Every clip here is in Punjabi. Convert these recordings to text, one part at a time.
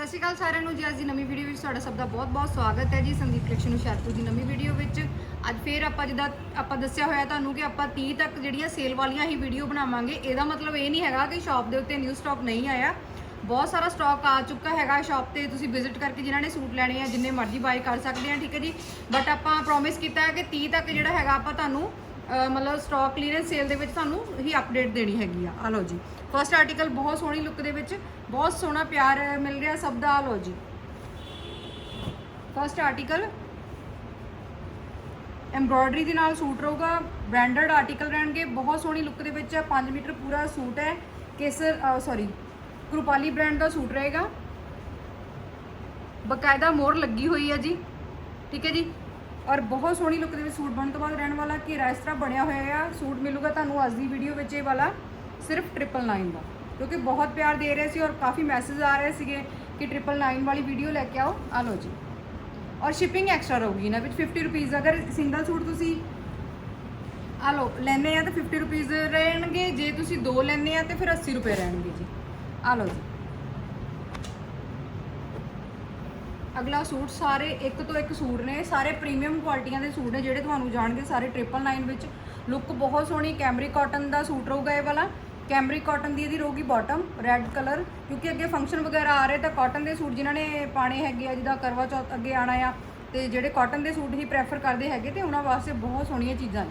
ਸਤਿ ਸ਼੍ਰੀ ਅਕਾਲ ਸਾਰਿਆਂ ਨੂੰ ਜੀ, ਅੱਜ ਦੀ ਨਵੀਂ ਵੀਡੀਓ ਵਿੱਚ ਤੁਹਾਡਾ ਸਭ ਦਾ ਬਹੁਤ-ਬਹੁਤ ਸਵਾਗਤ ਹੈ ਜੀ ਸੰਦੀਪ ਕਲੈਕਸ਼ਨ ਹੁਸ਼ਿਆਰਪੁਰ ਦੀ ਨਵੀਂ ਵੀਡੀਓ ਵਿੱਚ। ਅੱਜ ਫੇਰ ਆਪਾਂ ਜਿੱਦਾਂ ਆਪਾਂ ਦੱਸਿਆ ਹੋਇਆ ਤੁਹਾਨੂੰ ਕਿ ਆਪਾਂ 30 ਤੱਕ ਜਿਹੜੀਆਂ ਸੇਲ ਵਾਲੀਆਂ ਹੀ ਵੀਡੀਓ ਬਣਾਵਾਂਗੇ। ਇਹਦਾ ਮਤਲਬ ਇਹ ਨਹੀਂ ਹੈਗਾ ਕਿ ਸ਼ਾਪ ਦੇ ਉੱਤੇ ਨਿਊ ਸਟਾਕ ਨਹੀਂ ਆਇਆ। ਬਹੁਤ ਸਾਰਾ ਸਟਾਕ ਆ ਚੁੱਕਾ ਹੈਗਾ ਸ਼ਾਪ ਤੇ। ਤੁਸੀਂ ਵਿਜ਼ਿਟ ਕਰਕੇ ਜਿਨ੍ਹਾਂ ਨੇ ਸੂਟ ਲੈਣੇ ਆ, ਜਿੰਨੇ ਮਰਜ਼ੀ ਬਾਈ ਕਰ ਸਕਦੇ ਆ, ਠੀਕ ਹੈ ਜੀ? ਬਟ ਆਪਾਂ ਪ੍ਰੋਮਿਸ ਕੀਤਾ ਹੈ ਕਿ 30 ਤੱਕ ਜਿਹੜਾ ਹੈਗਾ ਆਪਾਂ ਤੁਹਾਨੂੰ ਮਤਲਬ ਸਟਾਕ ਕਲੀਅਰੈਂਸ ਸੇਲ ਦੇ ਵਿੱਚ ਤੁਹਾਨੂੰ ਹੀ ਅਪਡੇਟ ਦੇਣੀ ਹੈਗੀ ਆ। ਆ ਲਓ ਜੀ। ਫਰਸਟ ਆਰਟੀਕਲ ਬਹੁਤ ਸੋਹਣੀ ਲੁੱਕ ਦੇ ਵਿੱਚ, ਬਹੁਤ ਸੋਹਣਾ ਪਿਆਰ ਮਿਲ ਰਿਹਾ ਸਭ ਦਾ। ਆ ਲਓ ਜੀ। ਫਰਸਟ ਆਰਟੀਕਲ ਐਮਬ੍ਰੋਇਡਰੀ ਦੇ ਨਾਲ ਸੂਟ ਰਹੂਗਾ। ਬ੍ਰਾਂਡਡ ਆਰਟੀਕਲ ਰਹਿਣਗੇ। ਬਹੁਤ ਸੋਹਣੀ ਲੁੱਕ ਦੇ ਵਿੱਚ 5 ਮੀਟਰ ਪੂਰਾ ਸੂਟ ਹੈ। ਕੇਸਰ ਸੌਰੀ ਕਰੂਪਾਲੀ ਬ੍ਰਾਂਡ ਦਾ ਸੂਟ ਰਹੇਗਾ। ਬਕਾਇਦਾ ਮੋਹਰ ਲੱਗੀ ਹੋਈ ਹੈ ਜੀ। ਠੀਕ ਹੈ ਜੀ। ਔਰ ਬਹੁਤ ਸੋਹਣੀ ਲੁੱਕ ਦੇ ਵਿੱਚ ਸੂਟ ਬਣਨ ਤੋਂ ਬਾਅਦ ਰਹਿਣ ਵਾਲਾ ਘੇਰਾ ਇਸ ਤਰ੍ਹਾਂ ਬਣਿਆ ਹੋਇਆ ਆ। ਸੂਟ ਮਿਲੂਗਾ ਤੁਹਾਨੂੰ ਅੱਜ ਦੀ ਵੀਡੀਓ ਵਿੱਚ ਇਹ ਵਾਲਾ, ਸਿਰਫ 999 ਦਾ। ਕਿਉਂਕਿ ਬਹੁਤ ਪਿਆਰ ਦੇ ਰਹੇ ਸੀ ਔਰ ਕਾਫੀ ਮੈਸੇਜ ਆ ਰਹੇ ਸੀਗੇ ਕਿ 999 ਵਾਲੀ ਵੀਡੀਓ ਲੈ ਕੇ ਆਓ। ਆ ਲਓ ਜੀ। ਔਰ ਸ਼ਿਪਿੰਗ ਐਕਸਟਰਾ ਰਹੂਗੀ ਇਹਨਾਂ ਵਿੱਚ। 50 ਰੁਪੀਸ ਅਗਰ ਸਿੰਗਲ ਸੂਟ ਤੁਸੀਂ ਆ ਲਓ ਲੈਨੇ ਆ ਤਾਂ 50 ਰੁਪੀਸ ਰਹਿਣਗੇ। ਜੇ ਤੁਸੀਂ ਦੋ ਲੈਨੇ ਆ ਤੇ ਫਿਰ 80 ਰੁਪਏ ਰਹਿਣਗੇ ਜੀ। ਆ ਲਓ ਜੀ। ਅਗਲਾ ਸੂਟ ਸਾਰੇ ਇੱਕ ਤੋਂ ਇੱਕ ਸੂਟ ਨੇ, ਸਾਰੇ ਪ੍ਰੀਮੀਅਮ ਕੁਆਲਿਟੀਆਂ ਦੇ ਸੂਟ ਨੇ ਜਿਹੜੇ ਤੁਹਾਨੂੰ ਜਾਣਗੇ ਸਾਰੇ 999 ਵਿੱਚ। ਲੁੱਕ ਬਹੁਤ ਸੋਹਣੀ ਕੈਮਰੀ ਕਾਟਨ ਦਾ ਸੂਟ ਰਹੂਗਾ ਇਹ ਵਾਲਾ। ਕੈਮਰੀ ਕਾਟਨ ਦੀ ਇਹਦੀ ਰਹੂਗੀ ਬਾਟਮ ਰੈੱਡ ਕਲਰ ਕਿਉਂਕਿ ਅੱਗੇ ਫੰਕਸ਼ਨ ਵਗੈਰਾ ਆ ਰਹੇ ਤਾਂ ਕਾਟਨ ਦੇ ਸੂਟ ਜਿਨ੍ਹਾਂ ਨੇ ਪਾਣੇ ਹੈਗੇ ਆ, ਜਿੱਦਾਂ ਕਰਵਾ ਚੌਥ ਅੱਗੇ ਆਣਾ ਆ, ਤੇ ਜਿਹੜੇ ਕਾਟਨ ਦੇ ਸੂਟ ਹੀ ਪ੍ਰੈਫਰ ਕਰਦੇ ਹੈਗੇ ਤੇ ਉਹਨਾਂ ਵਾਸਤੇ ਬਹੁਤ ਸੋਹਣੀਆਂ ਚੀਜ਼ਾਂ ਨੇ।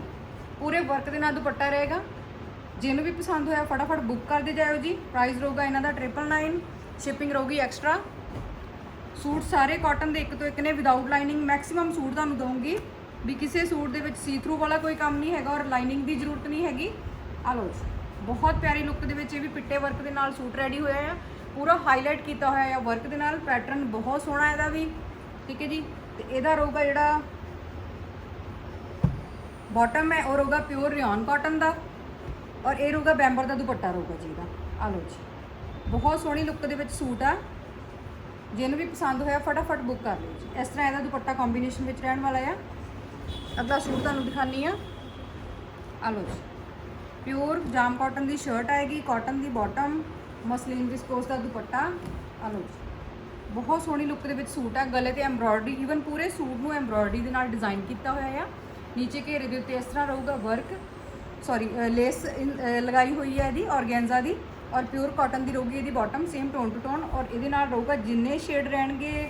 ਪੂਰੇ ਵਰਕ ਦੇ ਨਾਲ ਦੁਪੱਟਾ ਰਹੇਗਾ। ਜਿਹਨੂੰ ਵੀ ਪਸੰਦ ਹੋਇਆ ਫਟਾਫਟ ਬੁੱਕ ਕਰਦੇ ਜਾਇਓ ਜੀ। ਪ੍ਰਾਈਸ ਰਹੂਗਾ ਇਹਨਾਂ ਦਾ 999 ਸ਼ਿਪਿੰਗ ਰਹੂਗੀ ਐਕਸਟਰਾ ਸੂਟ ਸਾਰੇ ਕਾਟਨ ਦੇ ਇੱਕ ਤੋਂ ਇੱਕ ਨੇ ਵਿਦਆਊਟ ਲਾਈਨਿੰਗ ਮੈਕਸਿਮਮ ਸੂਟ ਤੁਹਾਨੂੰ ਦਊਂਗੀ। ਵੀ ਕਿਸੇ ਸੂਟ ਦੇ ਵਿੱਚ ਸੀ ਥਰੂ ਵਾਲਾ ਕੋਈ ਕੰਮ ਨਹੀਂ ਹੈਗਾ ਔਰ ਲਾਈਨਿੰਗ ਦੀ ਜ਼ਰੂਰਤ ਨਹੀਂ ਹੈਗੀ। ਆ ਲਓ ਬਹੁਤ ਪਿਆਰੀ ਲੁੱਕ ਦੇ ਵਿੱਚ ਇਹ ਵੀ ਪਿੱਟੇ ਵਰਕ ਦੇ ਨਾਲ ਸੂਟ ਰੈਡੀ ਹੋਇਆ ਆ। ਪੂਰਾ ਹਾਈਲਾਈਟ ਕੀਤਾ ਹੋਇਆ ਆ ਵਰਕ ਦੇ ਨਾਲ ਪੈਟਰਨ ਬਹੁਤ ਸੋਹਣਾ ਇਹਦਾ ਵੀ। ਠੀਕ ਹੈ ਜੀ, ਤੇ ਇਹਦਾ ਰਹੂਗਾ ਜਿਹੜਾ ਬਾਟਮ ਹੈ, ਉਹ ਰਹੂਗਾ ਪਿਓਰ ਰਿਓਨ ਕਾਟਨ ਦਾ। ਔਰ ਇਹ ਰਹੂਗਾ ਬੈਂਬਰ ਦਾ ਦੁਪੱਟਾ ਰਹੂਗਾ ਜੀ ਇਹਦਾ। ਆ ਲਓ ਜੀ, ਬਹੁਤ ਸੋਹਣੀ ਲੁੱਕ ਦੇ ਵਿੱਚ ਸੂਟ ਆ। ਜਿਹਨੂੰ ਵੀ ਪਸੰਦ ਹੋਇਆ, ਫਟਾਫਟ ਬੁੱਕ ਕਰ ਲਓ ਜੀ। ਇਸ ਤਰ੍ਹਾਂ ਇਹਦਾ ਦੁਪੱਟਾ ਕੰਬੀਨੇਸ਼ਨ ਵਿੱਚ ਰਹਿਣ ਵਾਲਾ ਆ। ਅਗਲਾ ਸੂਟ ਤੁਹਾਨੂੰ ਦਿਖਾਨੀ ਆ। ਆ ਲਓ ਜੀ। ਪਿਓਰ ਜਾਮ ਕਾਟਨ ਦੀ ਸ਼ਰਟ ਆਏਗੀ ਕਾਟਨ ਦੀ ਬਾਟਮ ਮਸਲਿਨ ਵਿਸਕੋਸ ਦਾ ਦੁਪੱਟਾ। ਆ ਲਓ ਜੀ। ਬਹੁਤ ਸੋਹਣੀ ਲੁੱਕ ਦੇ ਵਿੱਚ ਸੂਟ ਆ। ਗਲੇ ਤੇ ਐਮਬ੍ਰੋਇਡਰੀ ਈਵਨ ਪੂਰੇ ਸੂਟ ਨੂੰ ਐਮਬ੍ਰੋਇਡਰੀ ਦੇ ਨਾਲ ਡਿਜ਼ਾਈਨ ਕੀਤਾ ਹੋਇਆ ਆ। ਨੀਚੇ ਘੇਰੇ ਦੇ ਉੱਤੇ ਇਸ ਤਰ੍ਹਾਂ ਰਹੂਗਾ ਵਰਕ ਸੌਰੀ ਲੇਸ ਲਗਾਈ ਹੋਈ ਹੈ ਇਹਦੀ ਔਰਗੈਂਜ਼ਾ ਦੀ। ਔਰ ਪਿਓਰ ਕਾਟਨ ਦੀ ਰਹੂਗੀ ਇਹਦੀ bottom same tone to tone ਔਰ ਇਹਦੇ ਨਾਲ ਰਹੂਗਾ ਜਿੰਨੇ ਸ਼ੇਡ ਰਹਿਣਗੇ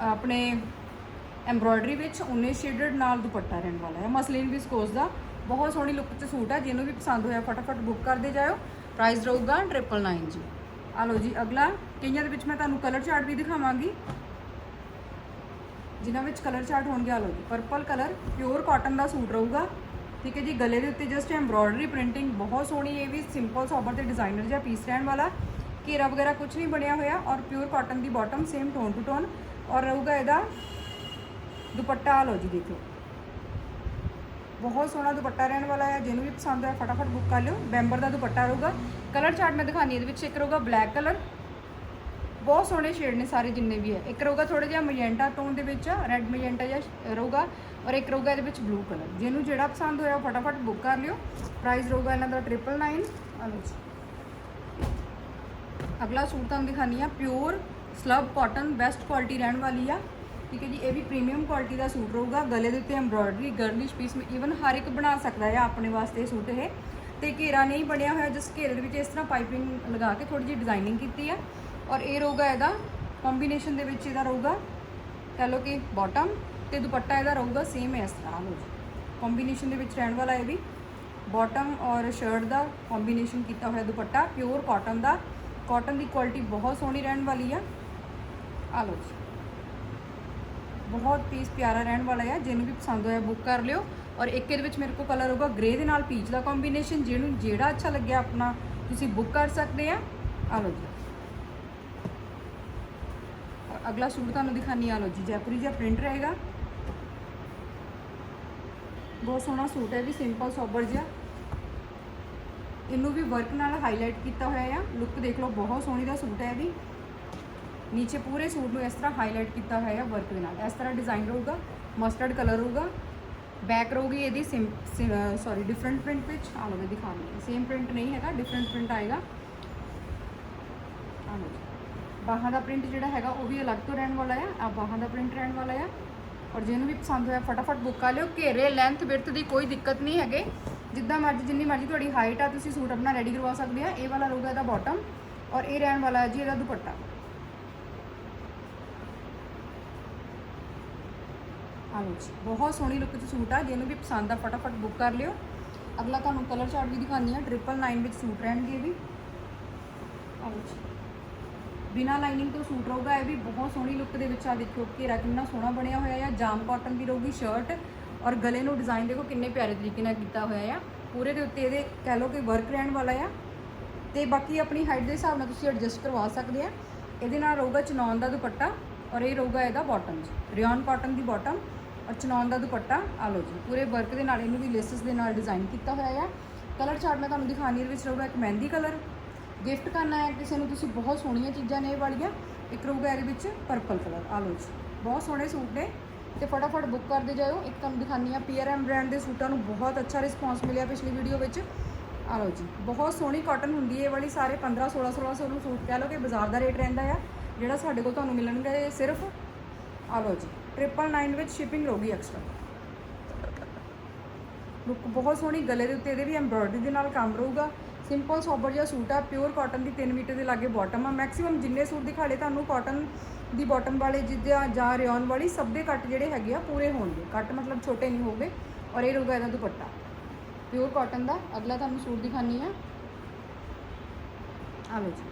ਆਪਣੇ ਐਮਬ੍ਰੋਇਡਰੀ ਵਿੱਚ, ਉਨੇ ਸ਼ੇਡਡ ਨਾਲ ਦੁਪੱਟਾ ਰਹਿਣ ਵਾਲਾ ਹੈ। ਮਸਲੀਨ ਵਿਸਕੋਸ ਦਾ ਬਹੁਤ ਸੋਹਣੀ ਲੁੱਕ 'ਚ ਸੂਟ ਹੈ ਜਿਹਨੂੰ ਵੀ ਪਸੰਦ ਹੋਇਆ ਫਟਾਫਟ ਬੁੱਕ ਕਰਦੇ ਜਾਇਓ। ਪ੍ਰਾਈਸ ਰਹੂਗਾ 999 ਜੀ। ਆ ਲਓ ਜੀ, ਅਗਲਾ। ਕਈਆਂ ਦੇ ਵਿੱਚ ਮੈਂ ਤੁਹਾਨੂੰ ਕਲਰ ਚਾਰਟ ਵੀ ਦਿਖਾਵਾਂਗੀ। ਜਿਨ੍ਹਾਂ ਵਿੱਚ ਕਲਰ ਚਾਰਟ ਹੋਣਗੇ, ਆ ਲਓ ਜੀ ਪਰਪਲ ਕਲਰ ਪਿਓਰ ਕਾਟਨ ਦਾ ਸੂਟ ਰਹੂਗਾ। ਠੀਕ ਹੈ ਜੀ, ਗਲੇ ਦੇ ਉੱਤੇ ਜਸਟ ਐਮਬ੍ਰੋਇਡਰੀ ਪ੍ਰਿੰਟਿੰਗ ਬਹੁਤ ਸੋਹਣੀ ਇਹ ਵੀ ਸਿੰਪਲ ਸੋਬਰ ਤੇ ਡਿਜ਼ਾਈਨਰ ਜਿਹਾ ਪੀਸ ਰਹਿਣ ਵਾਲਾ। ਘੇਰਾ ਵਗੈਰਾ ਕੁਝ ਨਹੀਂ ਬਣਿਆ ਹੋਇਆ ਔਰ pure cotton the bottom same tone to tone ਔਰ ਰਹੂਗਾ ਇਹਦਾ ਦੁਪੱਟਾ ਆ ਲਓ ਜੀ ਦੇਖੋ। ਬਹੁਤ ਸੋਹਣਾ ਦੁਪੱਟਾ ਰਹਿਣ ਵਾਲਾ ਹੈ, ਜਿਹਨੂੰ ਵੀ ਪਸੰਦ ਹੈ ਫਟਾਫਟ ਬੁੱਕ ਕਰ ਲਿਓ। ਬੈਂਬਰ ਦਾ ਦੁਪੱਟਾ ਰਹੂਗਾ। ਕਲਰ ਚਾਰਟ ਮੈਂ ਦਿਖਾਣੀ ਇਹਦੇ ਵਿੱਚ ਇੱਕ ਰਹੂਗਾ ਬਲੈਕ ਕਲਰ ਬਹੁਤ ਸੋਹਣੇ ਸ਼ੇਡ ਨੇ ਸਾਰੇ ਜਿੰਨੇ ਵੀ ਹੈ। ਇੱਕ ਰਹੂਗਾ ਥੋੜਾ ਜਿਹਾ ਮੈਜੈਂਟਾ ਟੋਨ ਦੇ ਵਿੱਚ ਰੈੱਡ ਮੈਜੈਂਟਾ ਜਿਹਾ ਰਹੂਗਾ ਔਰ ਇੱਕ ਰਹੂਗਾ ਇਹਦੇ ਵਿੱਚ ਬਲੂ ਕਲਰ ਜਿਹਨੂੰ ਜਿਹੜਾ ਪਸੰਦ ਹੋਇਆ ਫਟਾਫਟ ਬੁੱਕ ਕਰ ਲਿਓ। ਪ੍ਰਾਈਸ ਰਹੂਗਾ ਇਹਨਾਂ ਦਾ 999 ਆ ਅਗਲਾ ਸੂਟ ਤੁਹਾਨੂੰ ਦਿਖਾਨੀ ਆ pure slub cotton best quality ਰਹਿਣ ਵਾਲੀ ਆ। ਠੀਕ ਹੈ ਜੀ, ਇਹ ਵੀ ਪ੍ਰੀਮੀਅਮ ਕੁਆਲਿਟੀ ਦਾ ਸੂਟ ਰਹੂਗਾ। ਗਲੇ ਦੇ ਉੱਤੇ ਐਮਬ੍ਰੋਇਡਰੀ ਗਰਲਿਸ਼ ਪੀਸ ਈਵਨ ਹਰ ਇੱਕ ਬਣਾ ਸਕਦਾ ਹੈ ਆਪਣੇ ਵਾਸਤੇ ਇਹ ਸੂਟ ਇਹ। ਤੇ ਘੇਰਾ ਨਹੀਂ ਬਣਿਆ ਹੋਇਆ ਜਿਸ ਘੇਰੇ ਦੇ ਵਿੱਚ ਇਸ ਤਰ੍ਹਾਂ ਪਾਈਪਿੰਗ ਲਗਾ ਕੇ ਥੋੜੀ ਜਿਹੀ ਡਿਜ਼ਾਈਨਿੰਗ ਕੀਤੀ ਆ। ਔਰ ਇਹ ਰਹੂਗਾ ਇਹਦਾ ਕੰਬੀਨੇਸ਼ਨ ਦੇ ਵਿੱਚ ਇਹਦਾ ਰਹੂਗਾ ਕਹ ਲਓ ਕਿ ਬਾਟਮ ਤੇ ਦੁਪੱਟਾ ਇਹਦਾ ਰਹੂਗਾ ਸੇਮ ਇਸ ਤਰ੍ਹਾਂ ਲਓ ਜੀ ਕੰਬੀਨੇਸ਼ਨ ਦੇ ਵਿੱਚ ਰਹਿਣ ਵਾਲਾ ਇਹ ਵੀ। ਬਾਟਮ ਔਰ ਸ਼ਰਟ ਦਾ ਕੰਬੀਨੇਸ਼ਨ ਕੀਤਾ ਹੋਇਆ ਦੁਪੱਟਾ ਪਿਓਰ ਕਾਟਨ ਦਾ। ਕਾਟਨ ਦੀ ਕੁਆਲਿਟੀ ਬਹੁਤ ਸੋਹਣੀ ਰਹਿਣ ਵਾਲੀ ਆ। ਆ ਲਓ ਜੀ। ਬਹੁਤ ਪੀਸ ਪਿਆਰਾ ਰਹਿਣ ਵਾਲਾ ਆ। ਜਿਹਨੂੰ ਵੀ ਪਸੰਦ ਹੋਇਆ ਬੁੱਕ ਕਰ ਲਿਓ। ਔਰ ਇੱਕ ਇਹਦੇ ਵਿੱਚ ਮੇਰੇ ਕੋਲ ਕਲਰ ਹੋਊਗਾ ਗ੍ਰੇ ਦੇ ਨਾਲ ਪੀਚ ਦਾ ਕੰਬੀਨੇਸ਼ਨ ਜਿਹਨੂੰ ਜਿਹੜਾ ਅੱਛਾ ਲੱਗਿਆ ਆਪਣਾ, ਤੁਸੀਂ ਬੁੱਕ ਕਰ ਸਕਦੇ ਆ। ਆ ਲਓ ਜੀ। ਅਗਲਾ ਸੂਟ ਤੁਹਾਨੂੰ ਦਿਖਾਨੀ ਆ ਲਓ ਜੀ, ਜੈਪੁਰੀ ਜਿਹਾ ਪ੍ਰਿੰਟ ਰਹੇਗਾ। ਬਹੁਤ ਸੋਹਣਾ ਸੂਟ ਹੈ ਵੀ ਸਿੰਪਲ ਸੋਬਰ ਜਿਹਾ। ਇਹਨੂੰ ਵੀ ਵਰਕ ਨਾਲ ਹਾਈਲਾਈਟ ਕੀਤਾ ਹੋਇਆ ਆ। ਲੁੱਕ ਦੇਖ ਲਓ, ਬਹੁਤ ਸੋਹਣੀ ਦਾ ਸੂਟ ਹੈ ਇਹ ਵੀ। ਨੀਚੇ ਪੂਰੇ ਸੂਟ ਨੂੰ ਇਸ ਤਰ੍ਹਾਂ ਹਾਈਲਾਈਟ ਕੀਤਾ ਹੋਇਆ ਹੈ ਵਰਕ ਦੇ ਨਾਲ। ਇਸ ਤਰ੍ਹਾਂ ਡਿਜ਼ਾਈਨ ਰਹੂਗਾ ਮਸਟਰਡ ਕਲਰ ਰਹੂਗਾ। ਬੈਕ ਰਹੂਗੀ ਇਹਦੀ ਸੌਰੀ ਡਿਫਰੈਂਟ ਪ੍ਰਿੰਟ ਵਿੱਚ। ਆ ਲਓ ਮੈਂ ਦਿਖਾਉਂਦੀ ਸੇਮ ਪ੍ਰਿੰਟ ਨਹੀਂ ਹੈਗਾ ਡਿਫਰੈਂਟ ਪ੍ਰਿੰਟ ਆਏਗਾ। ਆ ਲਓ ਜੀ। ਬਾਹਾਂ ਦਾ ਪ੍ਰਿੰਟ ਜਿਹੜਾ ਹੈਗਾ ਉਹ ਵੀ ਅਲੱਗ ਤੋਂ ਰਹਿਣ ਵਾਲਾ ਆ ਆ ਬਾਹਾਂ ਦਾ ਪ੍ਰਿੰਟ ਰਹਿਣ ਵਾਲਾ ਆ। ਔਰ ਜਿਹਨੂੰ ਵੀ ਪਸੰਦ ਹੋਇਆ ਫਟਾਫਟ ਬੁੱਕ ਕਰ ਲਿਓ, ਘੇਰੇ ਲੈਂਥ ਵਿਰਥ ਦੀ ਕੋਈ ਦਿੱਕਤ ਨਹੀਂ ਹੈਗੇ। ਜਿੱਦਾਂ ਮਰਜ਼ੀ, ਜਿੰਨੀ ਮਰਜ਼ੀ ਤੁਹਾਡੀ ਹਾਈਟ ਆ, ਤੁਸੀਂ ਸੂਟ ਆਪਣਾ ਰੈਡੀ ਕਰਵਾ ਸਕਦੇ ਆ। ਇਹ ਵਾਲਾ ਰਹੂਗਾ ਇਹਦਾ ਬਾਟਮ ਔਰ ਇਹ ਰਹਿਣ ਵਾਲਾ ਹੈ ਜੀ ਇਹਦਾ ਦੁਪੱਟਾ। ਆ ਜੀ, ਬਹੁਤ ਸੋਹਣੀ ਲੁੱਕ ਚ ਸੂਟ ਆ, ਜਿਹਨੂੰ ਵੀ ਪਸੰਦ ਆ ਫਟਾਫਟ ਬੁੱਕ ਕਰ ਲਿਓ। ਅਗਲਾ ਤੁਹਾਨੂੰ ਕਲਰ ਚਾਰਟ ਵੀ ਦਿਖਾਉਂਦੀ ਆ ਟ੍ਰਿਪਲ ਨਾਈਨ ਵਿੱਚ ਸੂਟ ਰਹਿਣਗੇ ਇਹ ਵੀ। ਆ ਜੀ। ਬਿਨਾ ਲਾਈਨਿੰਗ ਤੋਂ ਸੂਟ ਰਹੂਗਾ, ਇਹ ਵੀ ਬਹੁਤ ਸੋਹਣੀ ਲੁੱਕ ਦੇ ਵਿੱਚ ਆ। ਦੇਖਿਓ ਘੇਰਾ ਕਿੰਨਾ ਸੋਹਣਾ ਬਣਿਆ ਹੋਇਆ ਆ। ਜਾਮ ਕਾਟਨ ਦੀ ਰਹੂਗੀ ਸ਼ਰਟ ਔਰ ਗਲੇ ਨੂੰ ਡਿਜ਼ਾਈਨ ਦੇਖੋ ਕਿੰਨੇ ਪਿਆਰੇ ਤਰੀਕੇ ਨਾਲ ਕੀਤਾ ਹੋਇਆ ਆ। ਪੂਰੇ ਦੇ ਉੱਤੇ ਇਹਦੇ ਕਹਿ ਲਓ ਕਿ ਵਰਕ ਰਹਿਣ ਵਾਲਾ ਆ। ਤੇ ਬਾਕੀ ਆਪਣੀ ਹਾਈਟ ਦੇ ਹਿਸਾਬ ਨਾਲ ਤੁਸੀਂ ਐਡਜਸਟ ਕਰਵਾ ਸਕਦੇ ਆ। ਇਹਦੇ ਨਾਲ ਰਹੂਗਾ ਚਨੌਨ ਦਾ ਦੁਪੱਟਾ ਔਰ ਇਹ ਰਹੂਗਾ ਇਹਦਾ ਬਾਟਮ ਜੀ। ਰਿਓਨ ਕਾਟਨ ਦੀ ਬਾਟਮ ਔਰ ਚਨੌਨ ਦਾ ਦੁਪੱਟਾ ਆ ਲਓ ਜੀ। ਪੂਰੇ ਵਰਕ ਦੇ ਨਾਲ ਇਹਨੂੰ ਵੀ ਲੇਸਸ ਦੇ ਨਾਲ ਡਿਜ਼ਾਈਨ ਕੀਤਾ ਹੋਇਆ ਆ। ਕਲਰ ਚਾਰਟ ਮੈਂ ਤੁਹਾਨੂੰ ਦਿਖਾਣੀ ਇਹਦੇ ਵਿੱਚ ਰਹੂਗਾ ਇੱਕ ਮਹਿੰਦੀ ਕਲਰ ਗਿਫਟ ਕਰਨਾ ਹੈ ਕਿਸੇ ਨੂੰ ਤੁਸੀਂ ਬਹੁਤ ਸੋਹਣੀਆਂ ਚੀਜ਼ਾਂ ਨੇ ਇਹ ਵਾਲੀਆਂ। ਇੱਕ ਰਹੂਗਾ ਇਹਦੇ ਵਿੱਚ ਪਰਪਲ ਕਲਰ ਆ ਲਓ ਜੀ। ਬਹੁਤ ਸੋਹਣੇ ਸੂਟ ਨੇ ਤੇ ਫਟਾਫਟ ਬੁੱਕ ਕਰਦੇ ਜਾਇਓ। ਇੱਕ ਤੁਹਾਨੂੰ ਦਿਖਾਨੀ ਆ ਪੀਆਰਐਮ ਬ੍ਰਾਂਡ ਦੇ ਸੂਟਾਂ ਨੂੰ ਬਹੁਤ ਅੱਛਾ ਰਿਸਪਾਂਸ ਮਿਲਿਆ ਪਿਛਲੀ ਵੀਡੀਓ ਵਿੱਚ। ਆ ਲਓ ਜੀ, ਬਹੁਤ ਸੋਹਣੀ ਕਾਟਨ ਹੁੰਦੀ ਹੈ ਇਹ ਵਾਲੀ। ਸਾਰੇ 15 16 1600 ਨੂੰ ਸੂਟ ਕਹਿ ਲਓ ਕਿ ਬਾਜ਼ਾਰ ਦਾ ਰੇਟ ਰਹਿੰਦਾ ਆ, ਜਿਹੜਾ ਸਾਡੇ ਕੋਲ ਤੁਹਾਨੂੰ ਮਿਲਣਗੇ ਇਹ ਸਿਰਫ ਆ ਲਓ ਜੀ 999 ਵਿੱਚ ਸ਼ਿਪਿੰਗ ਰਹੂਗੀ ਐਕਸਟਰਾ ਲੁੱਕ ਬਹੁਤ ਸੋਹਣੀ ਗਲੇ ਦੇ ਉੱਤੇ ਇਹਦੇ ਵੀ ਐਮਬ੍ਰੋਇਡਰੀ ਦੇ ਨਾਲ ਕੰਮ ਰਹੂਗਾ। ਸਿੰਪਲ ਸੋਬਰ ਜਿਹਾ ਸੂਟ ਆ ਪਿਓਰ ਕਾਟਨ ਦੀ 3 ਮੀਟਰ ਦੇ ਲਾਗੇ ਬਾਟਮ ਆ। ਮੈਕਸਿਮਮ ਜਿੰਨੇ ਸੂਟ ਦਿਖਾ ਦਿਖਾਲੇ ਤੁਹਾਨੂੰ ਕਾਟਨ ਦੀ ਬਾਟਮ ਵਾਲੇ ਜਿੱਦਾਂ ਜਾਂ ਰਿਓਨ ਵਾਲੀ ਸਭ ਦੇ ਕੱਟ ਜਿਹੜੇ ਹੈਗੇ ਆ, ਪੂਰੇ ਹੋਣਗੇ। ਕੱਟ ਮਤਲਬ ਛੋਟੇ ਨਹੀਂ ਹੋਗੇ ਔਰ ਇਹ ਰਹੂਗਾ ਇਹਦਾ ਦੁਪੱਟਾ। ਪਿਓਰ ਕਾਟਨ ਦਾ, ਅਗਲਾ ਤੁਹਾਨੂੰ ਸੂਟ ਦਿਖਾਨੀ ਆ। ਆ ਲਓ ਜੀ।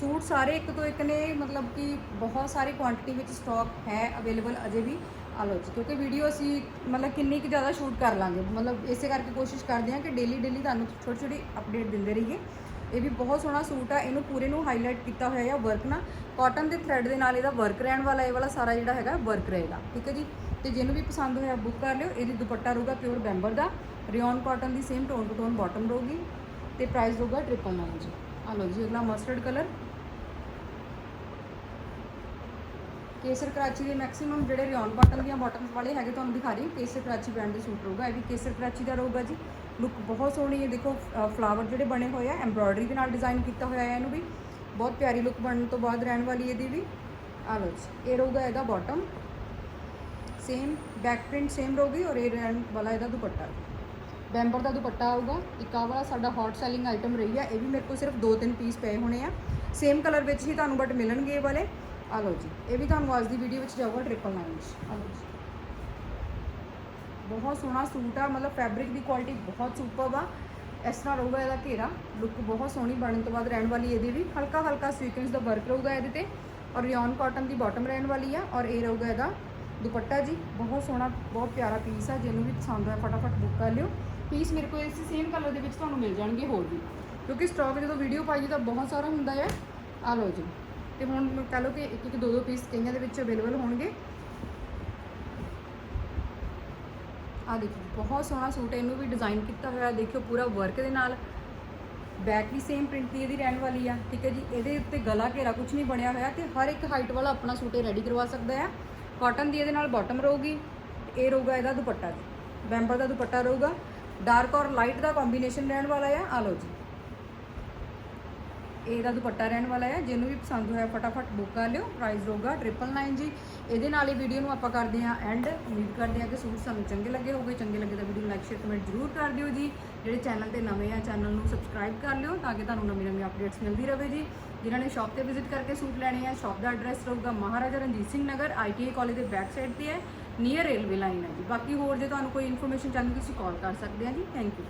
ਸੂਟ ਸਾਰੇ ਇੱਕ ਤੋਂ ਇੱਕ ਨੇ, ਮਤਲਬ ਕਿ ਬਹੁਤ ਸਾਰੀ ਕੁਆਂਟੀਟੀ ਵਿੱਚ ਸਟਾਕ ਹੈ ਅਵੇਲੇਬਲ ਅਜੇ ਵੀ। ਆ ਲਓ ਜੀ ਕਿਉਂਕਿ ਵੀਡੀਓ ਅਸੀਂ ਮਤਲਬ ਕਿੰਨੀ ਕੁ ਜ਼ਿਆਦਾ ਸ਼ੂਟ ਕਰ ਲਾਂਗੇ। ਮਤਲਬ ਇਸੇ ਕਰਕੇ ਕੋਸ਼ਿਸ਼ ਕਰਦੇ ਹਾਂ ਕਿ ਡੇਲੀ ਡੇਲੀ ਤੁਹਾਨੂੰ ਛੋਟੀ ਛੋਟੀ ਅਪਡੇਟ ਦਿੰਦੇ ਰਹੀਏ। ਇਹ ਵੀ ਬਹੁਤ ਸੋਹਣਾ ਸੂਟ ਆ, ਇਹਨੂੰ ਪੂਰੇ ਨੂੰ ਹਾਈਲਾਈਟ ਕੀਤਾ ਹੋਇਆ ਹੈ ਵਰਕ ਨਾਲ ਕਾਟਨ ਦੇ ਥ੍ਰੈਡ ਦੇ ਨਾਲ ਇਹਦਾ ਵਰਕ ਰਹਿਣ ਵਾਲਾ, ਇਹ ਵਾਲਾ ਸਾਰਾ ਜਿਹੜਾ ਹੈਗਾ ਵਰਕ ਰਹੇਗਾ। ਠੀਕ ਹੈ ਜੀ? ਤੇ ਜਿਹਨੂੰ ਵੀ ਪਸੰਦ ਹੋਇਆ ਬੁੱਕ ਕਰ ਲਿਓ, ਇਹਦੀ ਦੁਪੱਟਾ ਰਹੂਗਾ ਪਿਓਰ ਬੈਂਬਰ ਦਾ rayon cotton the same tone to tone bottom ਰਹੂਗੀ ਤੇ ਪ੍ਰਾਈਸ ਰਹੂਗਾ 999 ਜੀ ਆ ਲਓ ਜੀ, ਅਗਲਾ ਮਸਟਰਡ ਕਲਰ ਕੇਸਰ ਕਰਾਚੀ ਦੇ ਮੈਕਸਿਮਮ ਜਿਹੜੇ ਰਿਓਨ ਕਾਟਨ ਦੀਆਂ ਬਾਟਮਸ ਵਾਲੇ ਹੈਗੇ, ਤੁਹਾਨੂੰ ਦਿਖਾ ਰਹੀ ਕੇਸਰ ਕਰਾਚੀ ਬ੍ਰਾਂਡ ਦੇ ਸੂਟ ਰਹੂਗਾ। ਇਹ ਵੀ ਕੇਸਰ ਕਰਾਚੀ ਦਾ ਰਹੂਗਾ ਜੀ। ਲੁੱਕ ਬਹੁਤ ਸੋਹਣੀ ਹੈ, ਦੇਖੋ ਫਲਾਵਰ ਜਿਹੜੇ ਬਣੇ ਹੋਏ ਆ ਐਮਬ੍ਰੋਇਡਰੀ ਦੇ ਨਾਲ ਡਿਜ਼ਾਈਨ ਕੀਤਾ ਹੋਇਆ ਹੈ ਇਹਨੂੰ ਵੀ। ਬਹੁਤ ਪਿਆਰੀ ਲੁੱਕ ਬਣਨ ਤੋਂ ਬਾਅਦ ਰਹਿਣ ਵਾਲੀ ਇਹਦੀ ਵੀ। ਆ ਲਓ ਜੀ, ਇਹ ਰਹੂਗਾ ਇਹਦਾ bottom same back print same ਰਹੂਗੀ ਔਰ ਇਹ ਰਹਿਣ ਵਾਲਾ ਇਹਦਾ ਦੁਪੱਟਾ। ਬੈਂਬਰ ਦਾ ਦੁਪੱਟਾ ਆਊਗਾ। ਇੱਕ ਆਹ ਵਾਲਾ ਸਾਡਾ ਹੌਟ ਸੈਲਿੰਗ ਆਈਟਮ ਰਹੀ ਆ, ਇਹ ਵੀ ਮੇਰੇ ਕੋਲ ਸਿਰਫ 2-3 ਪੀਸ ਪਏ ਹੋਣੇ ਆ। ਸੇਮ ਕਲਰ ਵਿੱਚ ਹੀ ਤੁਹਾਨੂੰ ਬਟ ਮਿਲਣਗੇ ਇਹ ਵਾਲੇ। ਆ ਲਓ ਜੀ। ਇਹ ਵੀ ਤੁਹਾਨੂੰ ਅੱਜ ਦੀ ਵੀਡੀਓ ਵਿੱਚ ਜਾਊਗਾ 999 ਵਿੱਚ ਆ ਲਓ ਜੀ। ਬਹੁਤ ਸੋਹਣਾ ਸੂਟ ਆ, ਮਤਲਬ ਫੈਬਰਿਕ ਦੀ ਕੁਆਲਿਟੀ ਬਹੁਤ ਸੁਪਰਬ ਆ। ਇਸ ਤਰ੍ਹਾਂ ਰਹੂਗਾ ਇਹਦਾ ਘੇਰਾ। ਲੁੱਕ ਬਹੁਤ ਸੋਹਣੀ ਬਣਨ ਤੋਂ ਬਾਅਦ ਰਹਿਣ ਵਾਲੀ ਇਹਦੀ ਵੀ। ਹਲਕਾ ਹਲਕਾ ਸੀਕੁਐਂਸ ਦਾ ਵਰਕ ਰਹੂਗਾ ਇਹਦੇ ਤੇ। ਔਰ ਰਿਓਨ ਕਾਟਨ ਦੀ ਬਾਟਮ ਰਹਿਣ ਵਾਲੀ ਆ। ਔਰ ਇਹ ਰਹੂਗਾ ਇਹਦਾ ਦੁਪੱਟਾ ਜੀ। ਬਹੁਤ ਸੋਹਣਾ, ਬਹੁਤ ਪਿਆਰਾ ਪੀਸ ਆ। ਜਿਹਨੂੰ ਵੀ ਪਸੰਦ ਹੋਇਆ ਫਟਾਫਟ ਬੁੱਕ ਕਰ ਲਿਓ। ਪੀਸ ਮੇਰੇ ਕੋਲ ਇਸੇ ਸੇਮ ਕਲਰ ਦੇ ਵਿੱਚ ਤੁਹਾਨੂੰ ਮਿਲ ਜਾਣਗੇ ਹੋਰ ਵੀ। ਕਿਉਂਕਿ ਸਟਾਕ ਜਦੋਂ ਵੀਡੀਓ ਪਾਈ ਤਾਂ ਬਹੁਤ ਸਾਰਾ ਹੁੰਦਾ ਹੈ ਆ ਲਓ ਜੀ। ਤੇ ਹੁਣ ਕਹ ਲਓ ਕਿ ਇੱਕ ਇੱਕ ਦੋ ਦੋ ਪੀਸ ਕਈਆਂ ਦੇ ਵਿੱਚ ਅਵੇਲੇਬਲ ਹੋਣਗੇ। ਆ ਦੇਖੋ, ਬਹੁਤ ਸੋਹਣਾ ਸੂਟ ਹੈ, ਇਹਨੂੰ ਵੀ ਡਿਜ਼ਾਈਨ ਕੀਤਾ ਹੋਇਆ, ਦੇਖਿਓ ਪੂਰਾ ਵਰਕ ਦੇ ਨਾਲ। ਬੈਕ ਵੀ ਸੇਮ ਪ੍ਰਿੰਟ ਦੀ ਇਹਦੀ ਰਹਿਣ ਵਾਲੀ ਆ, ਠੀਕ ਹੈ ਜੀ? ਇਹਦੇ ਉੱਤੇ ਗਲਾ ਘੇਰਾ ਕੁਝ ਨਹੀਂ ਬਣਿਆ ਹੋਇਆ ਤੇ ਹਰ ਇੱਕ ਹਾਈਟ ਵਾਲਾ ਆਪਣਾ ਸੂਟ ਇਹ ਰੈਡੀ ਕਰਵਾ ਸਕਦਾ ਆ। ਕਾਟਨ ਦੀ ਇਹਦੇ ਨਾਲ ਬਾਟਮ ਰਹੂਗੀ, ਇਹ ਰਹੂਗਾ ਇਹਦਾ ਦੁਪੱਟਾ। ਜੀ ਬੈਂਬਰ ਦਾ ਦੁਪੱਟਾ ਰਹੂਗਾ। ਡਾਰਕ ਔਰ ਲਾਈਟ ਦਾ ਕੰਬੀਨੇਸ਼ਨ ਰਹਿਣ ਵਾਲਾ ਆ। ਆ ਲਓ ਜੀ। ਇਹਦਾ ਦੁਪੱਟਾ ਰਹਿਣ ਵਾਲਾ ਹੈ। ਜਿਹਨੂੰ ਵੀ ਪਸੰਦ ਹੋਇਆ, ਫਟਾਫਟ ਬੁੱਕ ਕਰ ਲਿਓ। ਪ੍ਰਾਈਸ ਰਹੂਗਾ 999 ਜੀ। ਇਹਦੇ ਨਾਲ ਹੀ ਵੀਡੀਓ ਨੂੰ ਆਪਾਂ ਕਰਦੇ ਹਾਂ ਐਂਡ ਉਮੀਦ ਕਰਦੇ ਹਾਂ ਕਿ ਸੂਟ ਸਾਨੂੰ ਚੰਗੇ ਲੱਗੇ ਹੋਗੇ ਚੰਗੇ ਲੱਗੇ ਤਾਂ ਵੀਡੀਓ ਲਾਈਕ ਸ਼ੇਅਰ ਕਮੈਂਟ ਜ਼ਰੂਰ ਕਰ ਦਿਓ ਜੀ। ਜਿਹੜੇ ਚੈਨਲ ਤੇ ਨਵੇਂ ਆ ਚੈਨਲ ਨੂੰ ਸਬਸਕ੍ਰਾਈਬ ਕਰ ਲਿਓ ਤਾਂ ਕਿ ਤੁਹਾਨੂੰ ਨਵੀਂ ਨਵੀਂ ਅਪਡੇਟਸ ਮਿਲਦੀ ਰਹੇ ਜੀ। ਜਿਨ੍ਹਾਂ ਨੇ ਸ਼ਾਪ ਤੇ ਵਿਜ਼ਿਟ ਕਰਕੇ ਸੂਟ ਲੈਣੇ ਆ ਸ਼ਾਪ ਦਾ ਐਡਰੈਸ ਰਹੂਗਾ ਮਹਾਰਾਜਾ ਰਣਜੀਤ ਸਿੰਘ ਨਗਰ ਆਈਟੀਆਈ ਕਾਲਜ ਦੇ ਬੈਕ ਸਾਈਡ ਤੇ ਹੈ ਨੀਅਰ ਰੇਲਵੇ ਲਾਈਨ ਹੈ ਜੀ। ਬਾਕੀ ਹੋਰ ਜੇ ਤੁਹਾਨੂੰ ਕੋਈ ਇਨਫੋਰਮੇਸ਼ਨ ਚਾਹੀਦੀ ਤੁਸੀਂ ਕਾਲ ਕਰ ਸਕਦੇ ਆ ਜੀ। Thank you